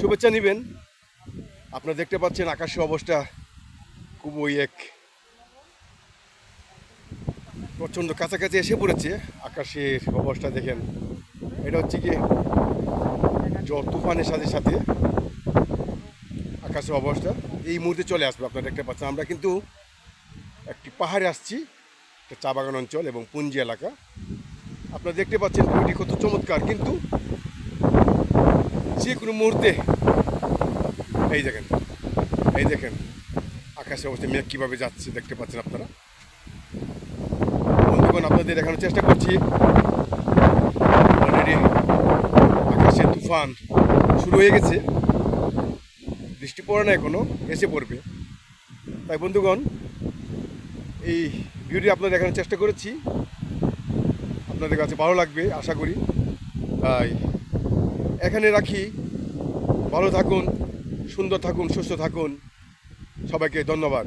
শুভেচ্ছা নেবেন। আপনারা দেখতে পাচ্ছেন আকাশের অবস্থা খুবই এক প্রচণ্ড কাছাকাছি এসে পড়েছে আকাশের অবস্থা দেখেন। এটা হচ্ছে কি জল তুফানের সাথে সাথে আকাশের অবস্থা। এই মুহূর্তে চলে আসবে আপনারা দেখতে পাচ্ছেন। আমরা কিন্তু একটি পাহাড়ে আসছি, একটা চা বাগান অঞ্চল এবং পুঞ্জি এলাকা। আপনারা দেখতে পাচ্ছেন ভিউটি কত চমৎকার। কিন্তু যে কোনো মুহূর্তে। এই দেখেন এই দেখেন, আকাশের অবস্থা মেঘ কীভাবে যাচ্ছে দেখতে পাচ্ছেন আপনারা? বন্ধুগণ, আপনাদের দেখানোর চেষ্টা করছি। অলরেডি আকাশে তুফান শুরু হয়ে গেছে। বৃষ্টি পড়ে না এখনও, এসে পড়বে। তাই বন্ধুগণ, এই ভিডিও আপনাদের দেখানোর চেষ্টা করেছি। আপনাদের কাছে ভালো লাগবে, আশা করি। তাই এখানে রাখি। ভালো থাকুন সুন্দর থাকুন সুস্থ থাকুন। সবাইকে ধন্যবাদ।